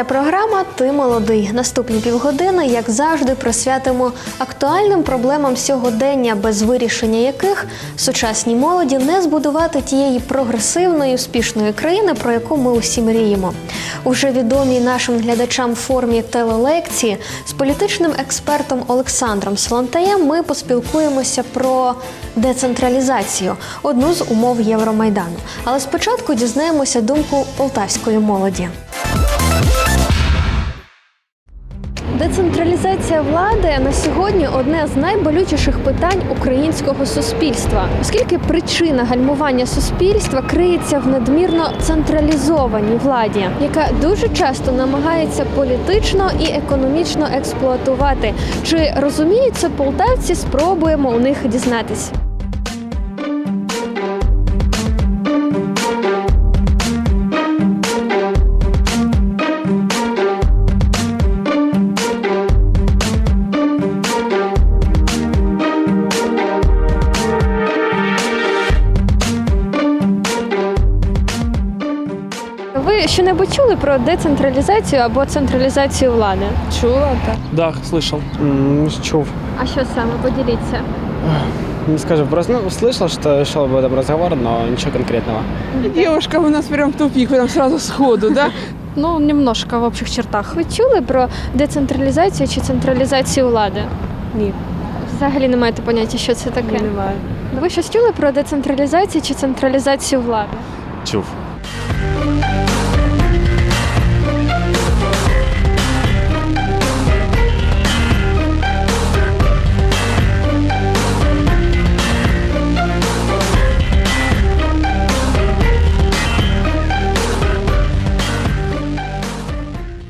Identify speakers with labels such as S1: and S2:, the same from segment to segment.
S1: Це програма Ти молодий. Наступні півгодини, як завжди, присвятимо актуальним проблемам сьогодення, без вирішення яких сучасній молоді не збудувати тієї прогресивної, успішної країни, про яку ми усі мріємо. У вже відомій нашим глядачам формі телелекції з політичним експертом Олександром Солонтаєм ми поспілкуємося про децентралізацію, одну з умов Євромайдану. Але спочатку дізнаємося думку полтавської молоді. Децентралізація влади на сьогодні одне з найболючіших питань українського суспільства, оскільки причина гальмування суспільства криється в надмірно централізованій владі, яка дуже часто намагається політично і економічно експлуатувати. Чи розуміють це полтавці? Спробуємо у них дізнатись. чули про децентралізацію або централізацію влади?
S2: Чула, так.
S3: Да, слышал.
S4: М, Чув.
S1: А що саме? Поділіться.
S4: Не скажу, просто ну, слышал, что шел об этом разговор, но ничего конкретного.
S2: Девушка у нас прям в тупик, прям сразу сходу, да?
S5: Ну, немножко в общих чертах.
S1: Ви чули про децентралізацію чи централізацію влади?
S2: Ні.
S1: Взагалі не маєте поняття, що це таке.
S2: Немає.
S1: Ви щось чули про децентралізацію чи централізацію влади?
S6: Чув.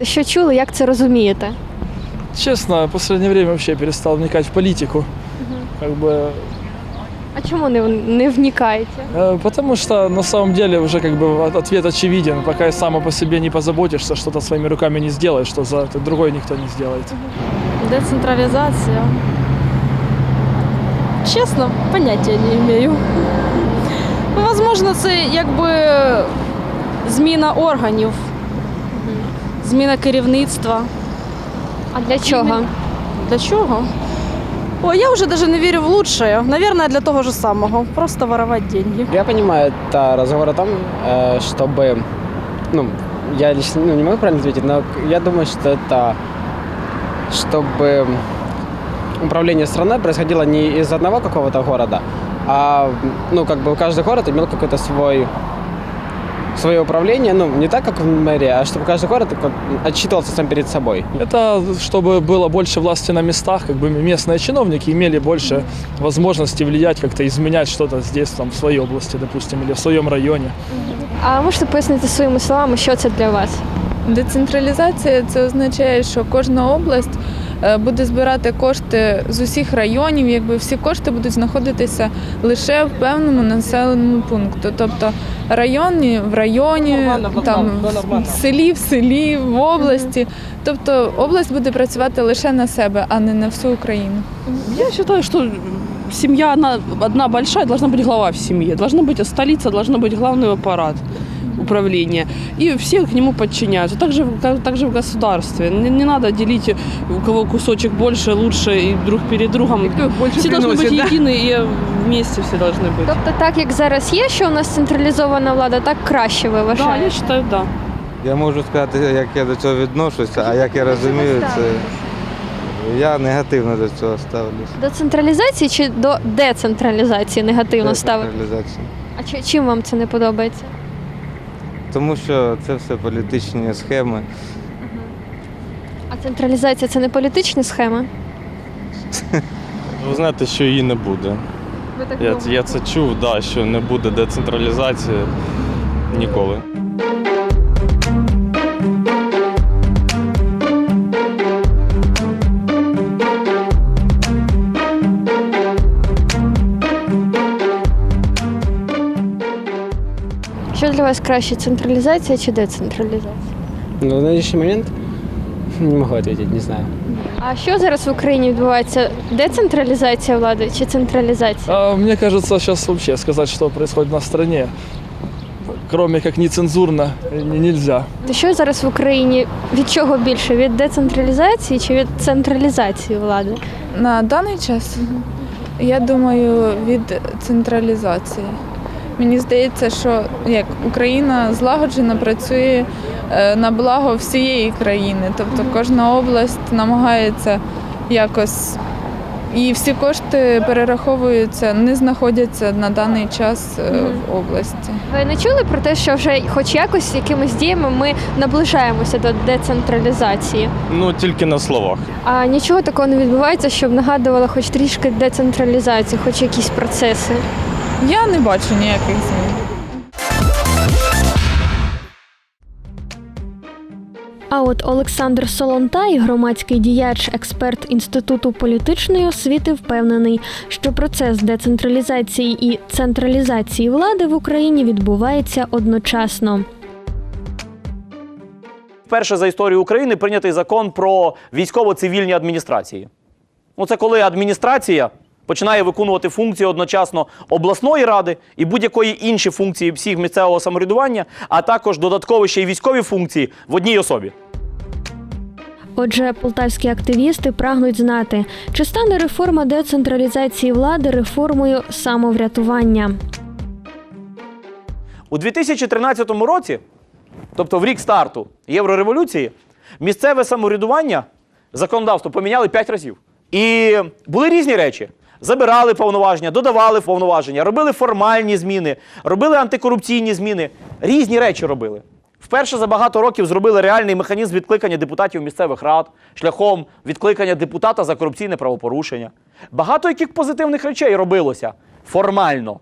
S1: Що чули, як це розумієте?
S3: Честно, в последнее время вообще перестал вникать в политику. Как бы,
S1: А чому не, не вникаєте?
S3: э, потому что на самом деле уже как бы от- ответ очевиден. Пока и сам по себе не позаботишься, что-то своими руками не сделаешь, что за это другой никто не сделает.
S5: Децентрализация. Чесно, поняття не имею. Возможно, це якби зміна органів, зміна керівництва.
S1: А для чого?
S5: Для чого? О, я вже навіть не вірю в лучшее. Наверное, для того ж самого. Просто воровать деньги.
S4: Я понимаю, это разговор о том, э, чтобы, ну, я лично ну, не могу правильно ответить, но я думаю, что это, чтобы управление страной происходило не из одного какого-то города, а, ну, как бы каждый город имел какой-то свой свое управление, ну, не так, как в мэрии, а чтобы каждый город как, отчитывался сам перед собой.
S3: Это чтобы было больше власти на местах, как бы местные чиновники имели больше возможности влиять, как-то изменять что-то здесь, там, в своей области, допустим, или в своем районе.
S1: А можете пояснити своїми словами, що це для вас?
S2: Децентралізація це означає, що кожна область е, буде збирати кошти з усіх районів, якби всі кошти будуть знаходитися лише в певному населеному пункту. Тобто районі в районі, там в селі в селі, в області. Тобто область буде працювати лише на себе, а не на всю Україну.
S7: Я считаю, что семья она одна большая, должна быть глава в семье. Должна быть столица, должна быть главный аппарат управления. И все к нему подчиняются. Так же, как, так же в государстве. Не, не надо делить, у кого кусочек больше, лучше и друг перед другом. все должны быть едины и вместе все должны быть.
S1: Тобто, так як зараз є, що у нас централізована влада, так краще ви
S7: Да,
S1: вважаєте?
S7: я считаю, да.
S8: Я можу сказати, як я до цього відношуся, а як я розумію, це я негативно до цього ставлюся.
S1: До централізації чи до децентралізації негативно ставите?
S8: Децентралізації.
S1: А чи- чим вам це не подобається?
S8: Тому що це все політичні схеми.
S1: А централізація це не політичні схеми?
S6: Ви знаєте, що її не буде.
S1: Ви так
S6: Я, я це чув, да, що не буде децентралізації ніколи.
S1: Вас краще, централізація чи децентралізація?
S4: Но на нынешний момент не могу ответить, не знаю.
S1: А що зараз в Україні відбувається? Децентралізація влади чи централізація?
S3: А, мне кажется, сейчас вообще сказать, что происходит на стране, кроме как нецензурно, не- нельзя.
S9: Що зараз в Україні від чого більше? Від децентралізації чи від централізації влади?
S2: На даний час я думаю від централізації. Мені здається, що як Україна злагоджено працює е, на благо всієї країни. Тобто кожна область намагається якось. І всі кошти перераховуються, не знаходяться на даний час е, в області.
S9: Ви не чули про те, що вже хоч якось якимись діями ми наближаємося до децентралізації?
S6: Ну, тільки на словах.
S9: А нічого такого не відбувається, щоб нагадувало хоч трішки децентралізації, хоч якісь процеси.
S2: Я не бачу ніяких змін.
S9: А от Олександр Солонтай, громадський діяч, експерт Інституту політичної освіти, впевнений, що процес децентралізації і централізації влади в Україні відбувається одночасно.
S10: Вперше за історію України прийнятий закон про військово-цивільні адміністрації. Ну, це коли адміністрація починає виконувати функції одночасно обласної ради і будь-якої інші функції всіх місцевого самоврядування, а також додатково ще й військові функції в одній особі.
S9: Отже, полтавські активісти прагнуть знати, чи стане реформа децентралізації влади реформою самоврятування.
S10: У 2013 році, тобто в рік старту Єврореволюції, місцеве самоврядування законодавство поміняли 5 разів. І були різні речі. Забирали повноваження, додавали повноваження, робили формальні зміни, робили антикорупційні зміни. Різні речі робили. Вперше за багато років зробили реальний механізм відкликання депутатів місцевих рад шляхом відкликання депутата за корупційне правопорушення. Багато яких позитивних речей робилося формально.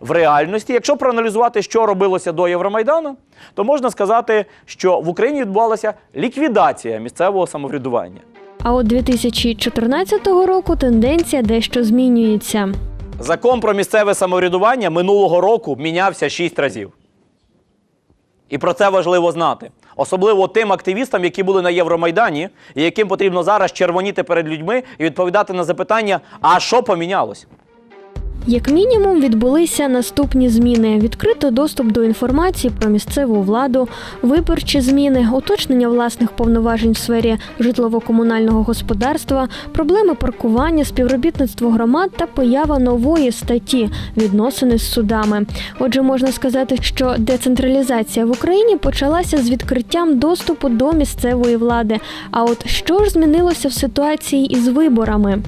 S10: В реальності, якщо проаналізувати, що робилося до Євромайдану, то можна сказати, що в Україні відбувалася ліквідація місцевого самоврядування.
S9: А от 2014 року тенденція дещо змінюється.
S10: Закон про місцеве самоврядування минулого року мінявся шість разів. І про це важливо знати. Особливо тим активістам, які були на Євромайдані, і яким потрібно зараз червоніти перед людьми і відповідати на запитання, а що помінялось?
S9: Як мінімум, відбулися наступні зміни: відкрито доступ до інформації про місцеву владу, виборчі зміни, уточнення власних повноважень в сфері житлово-комунального господарства, проблеми паркування, співробітництво громад та поява нової статті відносини з судами. Отже, можна сказати, що децентралізація в Україні почалася з відкриттям доступу до місцевої влади. А от що ж змінилося в ситуації із виборами?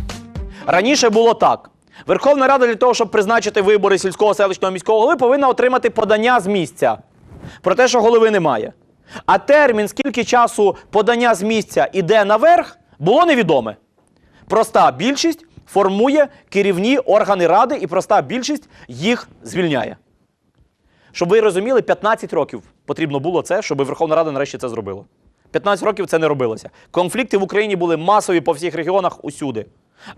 S10: Раніше було так. Верховна Рада для того, щоб призначити вибори сільського селищного міського голови, повинна отримати подання з місця про те, що голови немає. А термін, скільки часу подання з місця іде наверх, було невідоме. Проста більшість формує керівні органи ради, і проста більшість їх звільняє. Щоб ви розуміли, 15 років потрібно було це, щоб Верховна Рада нарешті це зробила. 15 років це не робилося. Конфлікти в Україні були масові по всіх регіонах усюди.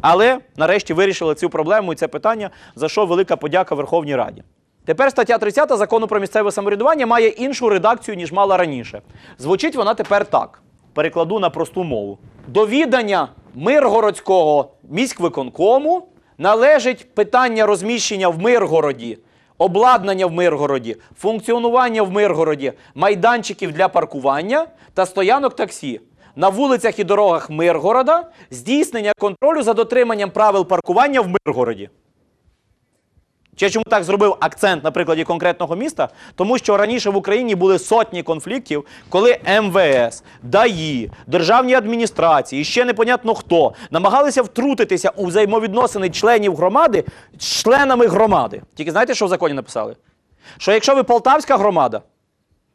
S10: Але нарешті вирішили цю проблему і це питання, за що велика подяка Верховній Раді. Тепер стаття 30 закону про місцеве самоврядування має іншу редакцію, ніж мала раніше. Звучить вона тепер так: перекладу на просту мову. До відання Миргородського міськвиконкому належить питання розміщення в Миргороді, обладнання в Миргороді, функціонування в Миргороді, майданчиків для паркування та стоянок таксі на вулицях і дорогах Миргорода, здійснення контролю за дотриманням правил паркування в Миргороді. Чи я чому так зробив акцент на прикладі конкретного міста? Тому що раніше в Україні були сотні конфліктів, коли МВС, ДАІ, державні адміністрації, ще непонятно хто намагалися втрутитися у взаємовідносини членів громади з членами громади. Тільки знаєте, що в законі написали? Що якщо ви полтавська громада,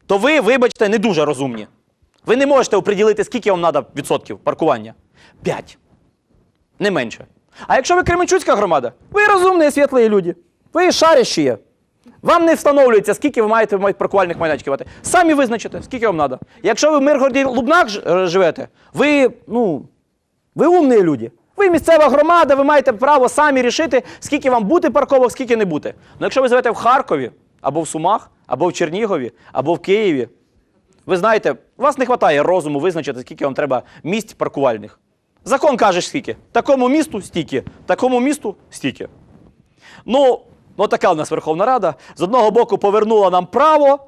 S10: то ви, вибачте, не дуже розумні. Ви не можете оприділити, скільки вам треба відсотків паркування. П'ять. Не менше. А якщо ви Кременчуцька громада, ви розумні, і світлі люди. Ви шарящі є. Вам не встановлюється, скільки ви маєте паркувальних майданчиків. Самі визначите, скільки вам треба. Якщо ви в Миргороді Лубнах ж- е, живете, ви, ну, ви умні люди. Ви місцева громада, ви маєте право самі рішити, скільки вам бути парковок, скільки не бути. Ну якщо ви живете в Харкові, або в Сумах, або в Чернігові, або в Києві, ви знаєте, у вас не вистачає розуму визначити, скільки вам треба місць паркувальних. Закон каже, скільки. Такому місту стільки, такому місту стільки. Ну, Ну, така у нас Верховна Рада. З одного боку повернула нам право,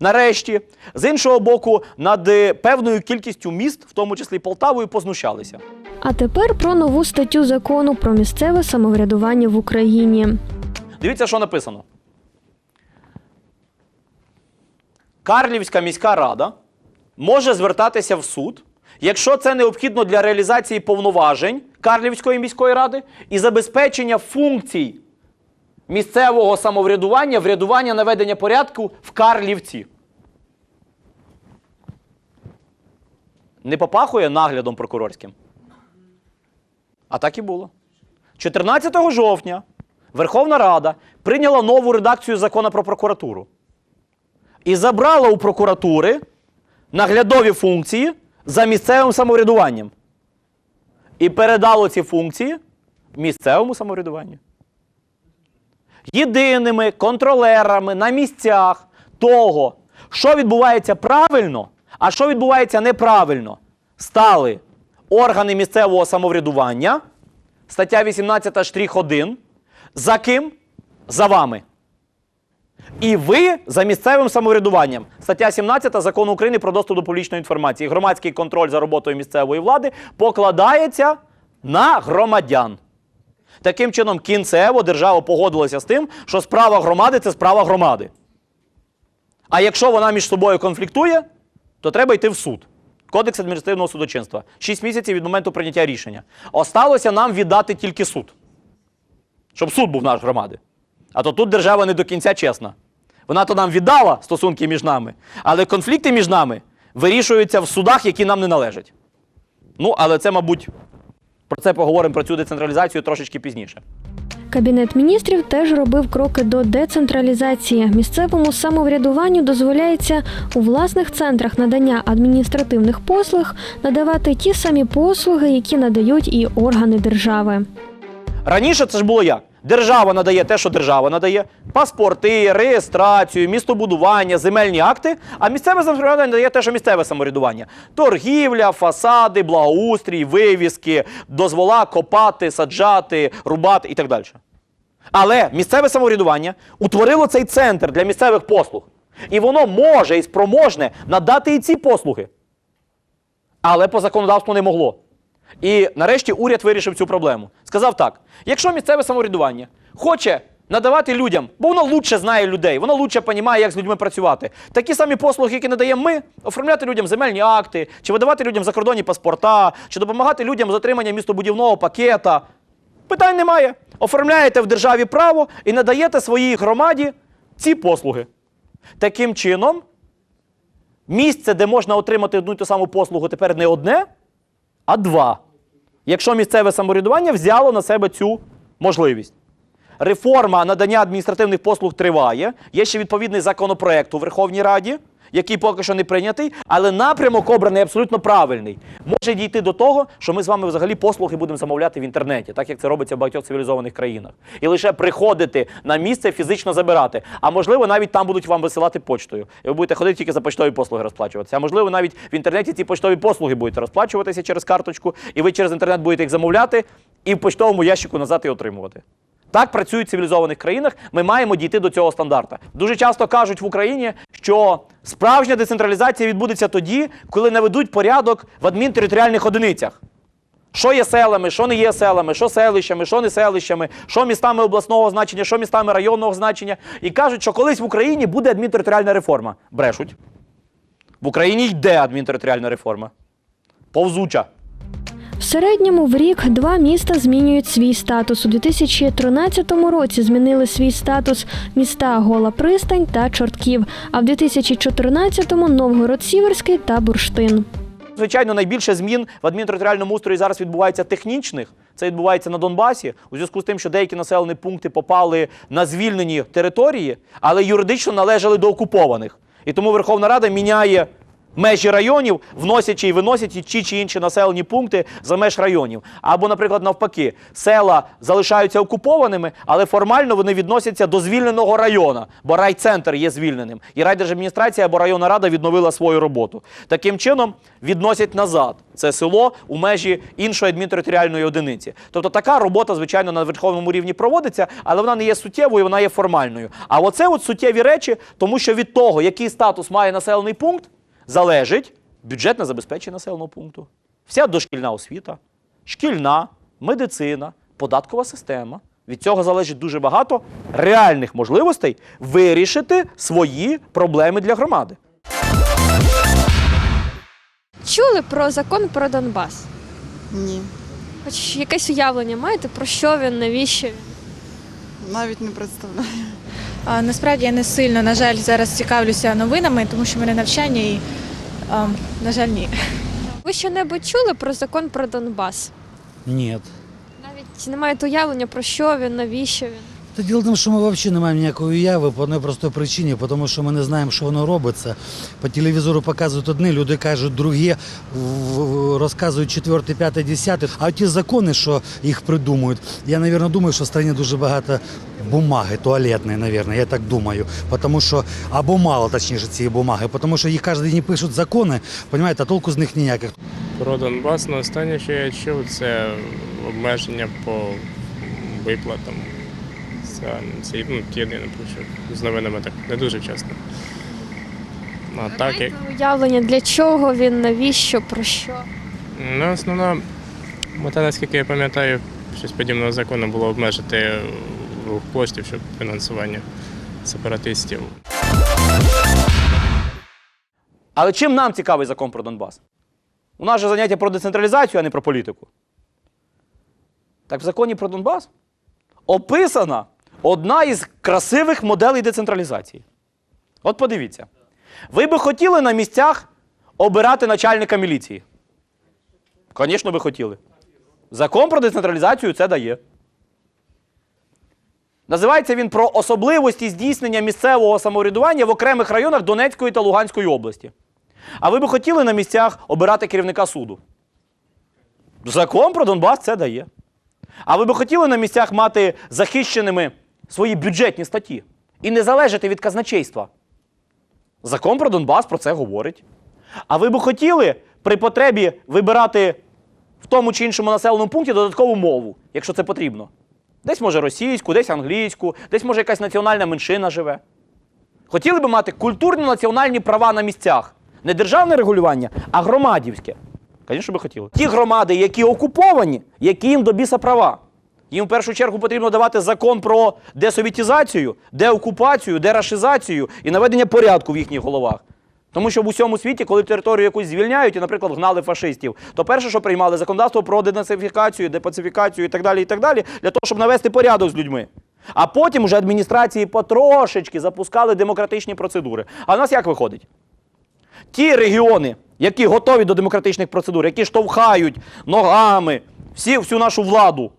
S10: нарешті, з іншого боку, над е, певною кількістю міст, в тому числі Полтавою, познущалися.
S9: А тепер про нову статтю закону про місцеве самоврядування в Україні.
S10: Дивіться, що написано. Карлівська міська рада може звертатися в суд, якщо це необхідно для реалізації повноважень Карлівської міської ради і забезпечення функцій місцевого самоврядування, врядування наведення порядку в Карлівці. Не попахує наглядом прокурорським. А так і було. 14 жовтня Верховна Рада прийняла нову редакцію закону про прокуратуру і забрала у прокуратури наглядові функції за місцевим самоврядуванням. І передало ці функції місцевому самоврядуванню. Єдиними контролерами на місцях того, що відбувається правильно, а що відбувається неправильно, стали органи місцевого самоврядування, стаття 18 штрих 1. За ким? За вами. І ви за місцевим самоврядуванням. Стаття 17 закону України про доступ до публічної інформації. Громадський контроль за роботою місцевої влади покладається на громадян. Таким чином, кінцево держава погодилася з тим, що справа громади це справа громади. А якщо вона між собою конфліктує, то треба йти в суд. Кодекс адміністративного судочинства. Шість місяців від моменту прийняття рішення. Осталося нам віддати тільки суд. Щоб суд був наш громади. А то тут держава не до кінця чесна. Вона то нам віддала стосунки між нами, але конфлікти між нами вирішуються в судах, які нам не належать. Ну, але це, мабуть, про це поговоримо про цю децентралізацію трошечки пізніше.
S9: Кабінет міністрів теж робив кроки до децентралізації. Місцевому самоврядуванню дозволяється у власних центрах надання адміністративних послуг надавати ті самі послуги, які надають і органи держави.
S10: Раніше це ж було як? Держава надає те, що держава надає: паспорти, реєстрацію, містобудування, земельні акти, а місцеве самоврядування надає те, що місцеве самоврядування: торгівля, фасади, благоустрій, вивіски, дозвола копати, саджати, рубати і так далі. Але місцеве самоврядування утворило цей центр для місцевих послуг. І воно може і спроможне надати і ці послуги. Але по законодавству не могло. І нарешті уряд вирішив цю проблему. Сказав так: якщо місцеве самоврядування хоче надавати людям, бо воно лучше знає людей, воно лучше розуміє, як з людьми працювати. Такі самі послуги, які надаємо ми, оформляти людям земельні акти, чи видавати людям закордонні паспорта, чи допомагати людям з отриманням містобудівного пакета. Питань немає. Оформляєте в державі право і надаєте своїй громаді ці послуги. Таким чином, місце, де можна отримати одну й ту саму послугу, тепер не одне, а два. Якщо місцеве самоврядування взяло на себе цю можливість. Реформа надання адміністративних послуг триває. Є ще відповідний законопроект у Верховній Раді, який поки що не прийнятий, але напрямок обраний абсолютно правильний. Може дійти до того, що ми з вами взагалі послуги будемо замовляти в інтернеті, так як це робиться в багатьох цивілізованих країнах. І лише приходити на місце фізично забирати. А можливо, навіть там будуть вам висилати почтою. І ви будете ходити тільки за почтові послуги розплачуватися. А можливо, навіть в інтернеті ці почтові послуги будете розплачуватися через карточку, і ви через інтернет будете їх замовляти і в почтовому ящику назад і отримувати. Так працюють в цивілізованих країнах. Ми маємо дійти до цього стандарта. Дуже часто кажуть в Україні, що справжня децентралізація відбудеться тоді, коли наведуть порядок в адмінтериторіальних одиницях. Що є селами, що не є селами, що селищами, що не селищами, що містами обласного значення, що містами районного значення. І кажуть, що колись в Україні буде адмінтериторіальна реформа. Брешуть. В Україні йде адмінтериторіальна реформа. Повзуча.
S9: Середньому в рік два міста змінюють свій статус. У 2013 році змінили свій статус міста Гола Пристань та Чортків, а в 2014-му Новгород-Сіверський та Бурштин.
S10: Звичайно, найбільше змін в адмінтериторіальному устрої зараз відбувається технічних. Це відбувається на Донбасі у зв'язку з тим, що деякі населені пункти попали на звільнені території, але юридично належали до окупованих. І тому Верховна Рада міняє межі районів, вносячи і виносячи ті чи інші населені пункти за меж районів. Або, наприклад, навпаки, села залишаються окупованими, але формально вони відносяться до звільненого району, бо райцентр є звільненим. І райдержадміністрація або районна рада відновила свою роботу. Таким чином відносять назад це село у межі іншої адмінтериторіальної одиниці. Тобто така робота, звичайно, на верховному рівні проводиться, але вона не є суттєвою, вона є формальною. А оце от суттєві речі, тому що від того, який статус має населений пункт, залежить бюджетне забезпечення населеного пункту, вся дошкільна освіта, шкільна, медицина, податкова система. Від цього залежить дуже багато реальних можливостей вирішити свої проблеми для громади.
S9: Чули про закон про Донбас?
S11: Ні,
S9: Хоч якесь уявлення маєте, про що він, навіщо він?
S11: навіть не представляю.
S12: А, насправді я не сильно, на жаль, зараз цікавлюся новинами, тому що в мене навчання і, а, на жаль, ні.
S9: Ви що-небудь чули про закон про Донбас?
S13: Ні.
S9: Навіть не маєте уявлення, про що він, навіщо він?
S13: Та діло в тому, що ми взагалі не маємо ніякої уяви по одній простій причині, тому що ми не знаємо, що воно робиться. По телевізору показують одні, люди кажуть другі, розказують четверте, п'яте, десяте. А ті закони, що їх придумують, я, мабуть, думаю, що в країні дуже багато бумаги, туалетної, мабуть, я так думаю. Тому що, або мало, точніше, цієї бумаги, тому що їх кожен день пишуть закони, розумієте, а толку з них ніяких.
S14: Про Донбас, ну останнє, що я чув, це обмеження по виплатам. Це, це ну, єдине, що з новинами так не дуже часто. А так, як,
S9: Уявлення, для чого він, навіщо, про що?
S14: ну, основна мета, наскільки я пам'ятаю, щось подібного закону було обмежити рух коштів, щоб фінансування сепаратистів.
S10: Але чим нам цікавий закон про Донбас? У нас же заняття про децентралізацію, а не про політику. Так в законі про Донбас описана одна із красивих моделей децентралізації. От подивіться. Ви би хотіли на місцях обирати начальника міліції? Звісно, би хотіли. Закон про децентралізацію це дає. Називається він про особливості здійснення місцевого самоврядування в окремих районах Донецької та Луганської області. А ви би хотіли на місцях обирати керівника суду? Закон про Донбас це дає. А ви би хотіли на місцях мати захищеними свої бюджетні статті і не залежати від казначейства? Закон про Донбас про це говорить. А ви би хотіли при потребі вибирати в тому чи іншому населеному пункті додаткову мову, якщо це потрібно? Десь може російську, десь англійську, десь може якась національна меншина живе. Хотіли би мати культурні національні права на місцях. Не державне регулювання, а громадівське. Звісно, би хотіли. Ті громади, які окуповані, які їм до біса права. Їм в першу чергу потрібно давати закон про десовітізацію, деокупацію, дерашизацію і наведення порядку в їхніх головах. Тому що в усьому світі, коли територію якусь звільняють і, наприклад, гнали фашистів, то перше, що приймали законодавство про денацифікацію, депацифікацію і так далі, і так далі, для того, щоб навести порядок з людьми. А потім вже адміністрації потрошечки запускали демократичні процедури. А в нас як виходить? Ті регіони, які готові до демократичних процедур, які штовхають ногами всі, всю нашу владу,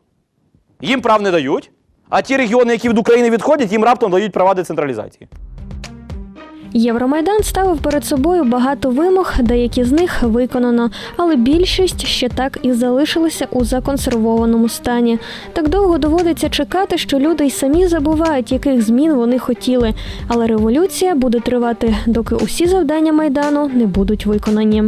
S10: їм прав не дають. А ті регіони, які від України відходять, їм раптом дають права децентралізації.
S9: Євромайдан ставив перед собою багато вимог, деякі з них виконано, але більшість ще так і залишилися у законсервованому стані. Так довго доводиться чекати, що люди й самі забувають, яких змін вони хотіли. Але революція буде тривати, доки усі завдання майдану не будуть виконані.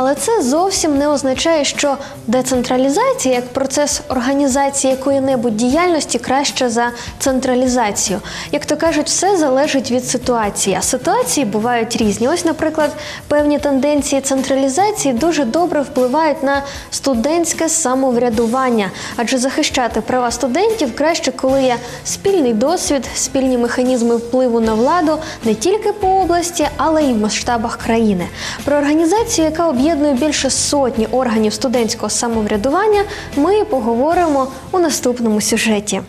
S9: Але це зовсім не означає, що децентралізація як процес організації якої-небудь діяльності краще за централізацію. Як то кажуть, все залежить від ситуації. А ситуації бувають різні. Ось, наприклад, певні тенденції централізації дуже добре впливають на студентське самоврядування, адже захищати права студентів краще, коли є спільний досвід, спільні механізми впливу на владу не тільки по області, але й в масштабах країни. Про організацію, яка об'єднує більше сотні органів студентського самоврядування, ми поговоримо у наступному сюжеті.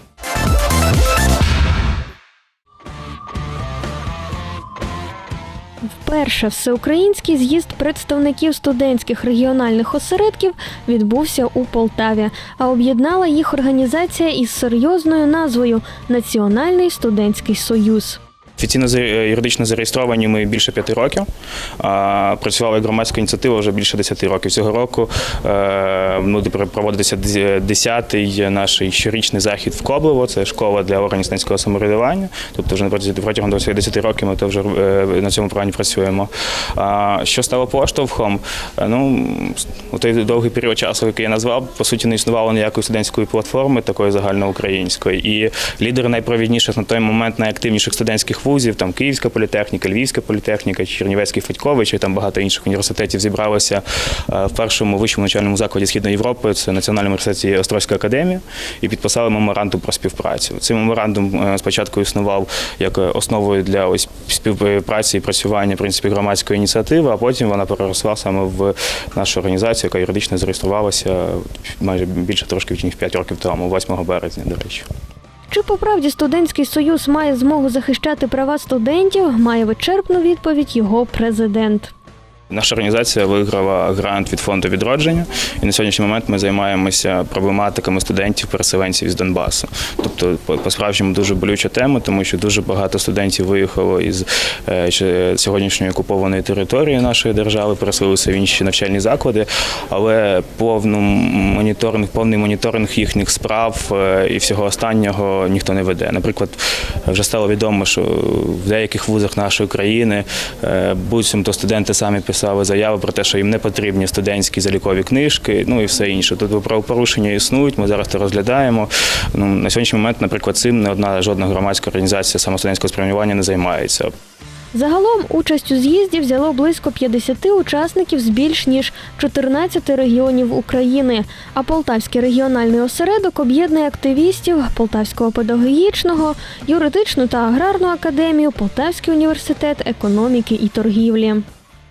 S9: Вперше всеукраїнський з'їзд представників студентських регіональних осередків відбувся у Полтаві, а об'єднала їх організація із серйозною назвою Національний студентський союз.
S15: Офіційно юридично зареєстровані ми більше п'яти років. А, Працювали як громадська ініціатива вже більше десяти років. Цього року е, буде проводитися дез- десятий наш щорічний захід в Коблево. Це школа для органів студентського самоврядування. Тобто вже протягом- протягом 10 років ми вже е, на цьому плані працюємо. Що стало поштовхом? Е, Ну, у той довгий період часу, який я назвав, по суті, не існувало ніякої студентської платформи, такої загальноукраїнської. І лідери найпровідніших на той момент найактивніших студентських вузів, там Київська політехніка, Львівська політехніка, Чернівецький Федькович і там багато інших університетів зібралися е, в першому вищому навчальному закладі Східної Європи, це Національному університеті Острозька академія, і підписали меморандум про співпрацю. Цей меморандум е, спочатку існував як основою для ось співпраці і працювання в принципі громадської ініціативи, а потім вона переросла саме в нашу організацію, яка юридично зареєструвалася майже більше трошки ніж 5 років тому, 8 березня, до речі.
S9: Чи по правді студентський союз має змогу захищати права студентів? Має вичерпну відповідь його президент.
S15: Наша організація виграла грант від фонду відродження, і на сьогоднішній момент ми займаємося проблематиками студентів-переселенців із Донбасу. Тобто, по- по-справжньому дуже болюча тема, тому що дуже багато студентів виїхало із е, сьогоднішньої окупованої території нашої держави, переселилися в інші навчальні заклади, але повну моніторинг, повний моніторинг їхніх справ е, і всього останнього ніхто не веде. Наприклад, вже стало відомо, що в деяких вузах нашої країни е, буцімто студенти самі писали заяви про те, що їм не потрібні студентські залікові книжки, ну і все інше. Тут правопорушення існують. Ми зараз це розглядаємо. Ну на сьогоднішній момент, наприклад, цим не одна жодна громадська організація самостудентського спрямування не займається.
S9: Загалом участь у з'їзді взяло близько 50 учасників з більш ніж 14 регіонів України. А Полтавський регіональний осередок об'єднує активістів Полтавського педагогічного, юридичну та аграрну академію, Полтавський університет економіки і торгівлі.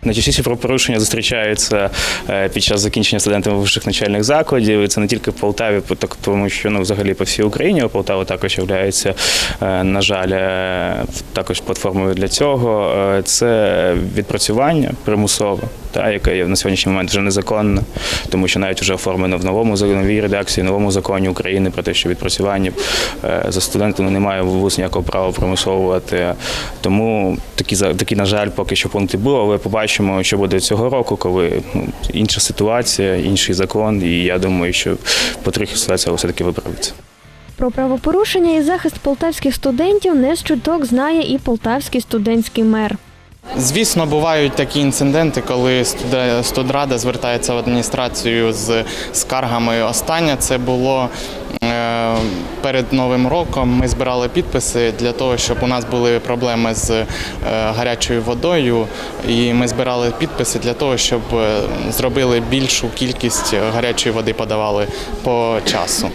S15: Найчастіше правопорушення зустрічаються е, під час закінчення студентами вищих навчальних закладів. Це не тільки в Полтаві, тому що ну, взагалі по всій Україні Полтава також є, на жаль, е, також платформою для цього. Е, Це відпрацювання примусове, та, яке є на сьогоднішній момент вже незаконне, тому що навіть вже оформлено в новому новій редакції, новому законі України про те, що відпрацювання е, за студентами немає вуз ніякого права примусовувати. Тому такі такі, на жаль, поки що пункти були, але побачимо, що буде цього року, коли ну, інша ситуація, інший закон, і я думаю, що потрохи ситуація все таки виправиться.
S9: Про правопорушення і захист полтавських студентів не з чуток знає і полтавський студентський мер.
S16: Звісно, бувають такі інциденти, коли студрада звертається в адміністрацію з скаргами. Останнє це було е, перед Новим роком. Ми збирали підписи для того, щоб у нас були проблеми з е, гарячою водою. І ми збирали підписи для того, щоб е, зробили більшу кількість гарячої води подавали по часу.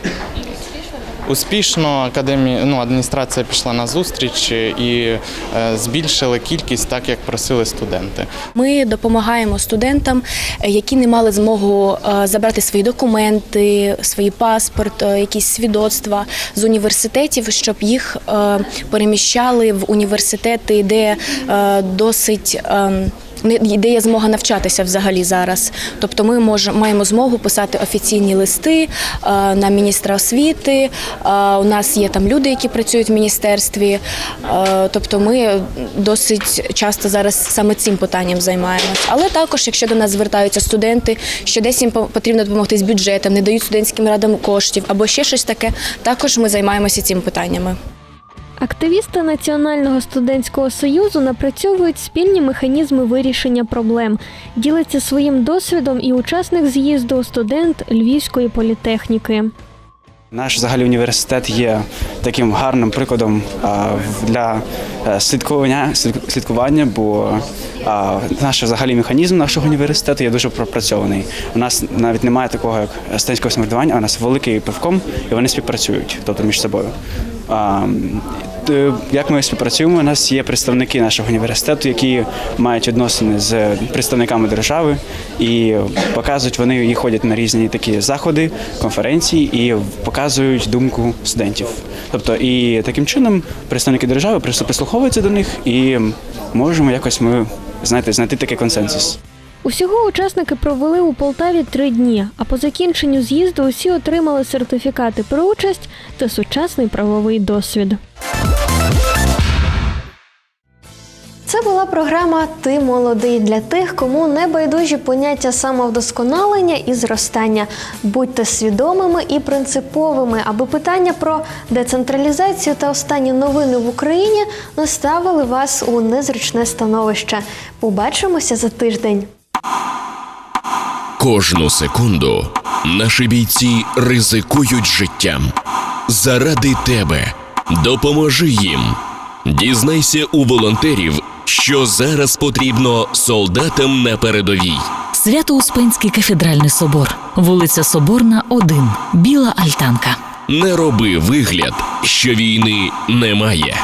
S16: Успішно академія, ну, адміністрація пішла на зустріч і е, збільшили кількість, так як просили студенти.
S17: Ми допомагаємо студентам, е, які не мали змогу е, забрати свої документи, свій паспорт, якісь свідоцтва з університетів, щоб їх переміщали в університети, де досить. Де є змога навчатися взагалі зараз. Тобто ми мож, маємо змогу писати офіційні листи е, на міністра освіти. Е, у нас є там люди, які працюють в міністерстві. Е, тобто ми досить часто зараз саме цим питанням займаємось. Але також, якщо до нас звертаються студенти, що десь їм по- потрібно допомогти з бюджетом, не дають студентським радам коштів або ще щось таке, також ми займаємося цим питаннями.
S9: Активісти Національного студентського союзу напрацьовують спільні механізми вирішення проблем. Ділиться своїм досвідом і учасник з'їзду студент Львівської політехніки.
S18: Наш взагалі університет є таким гарним прикладом для е, слідкування, слідкування, бо наш взагалі механізм нашого університету є дуже пропрацьований. У нас навіть немає такого як студентського самоврядування, а у нас великий пивком, і вони співпрацюють, тобто між собою. Як ми співпрацюємо? У нас є представники нашого університету, які мають відносини з представниками держави, і показують вони і ходять на різні такі заходи, конференції і показують думку студентів. Тобто, і таким чином представники держави просто прислуховуються до них, і можемо якось ми знаєте, знайти такий консенсус.
S9: Усього учасники провели у Полтаві три дні, а по закінченню з'їзду усі отримали сертифікати про участь та сучасний правовий досвід.
S19: Це була програма Ти молодий для тих, кому не байдужі поняття самовдосконалення і зростання. Будьте свідомими і принциповими, аби питання про децентралізацію та останні новини в Україні не ставили вас у незручне становище. Побачимося за тиждень.
S20: Кожну секунду наші бійці ризикують життям. Заради тебе допоможи їм. Дізнайся у волонтерів, що зараз потрібно солдатам на передовій.
S21: Свято-Успенський кафедральний собор, вулиця Соборна, 1, Біла Альтанка.
S20: Не роби вигляд, що війни немає.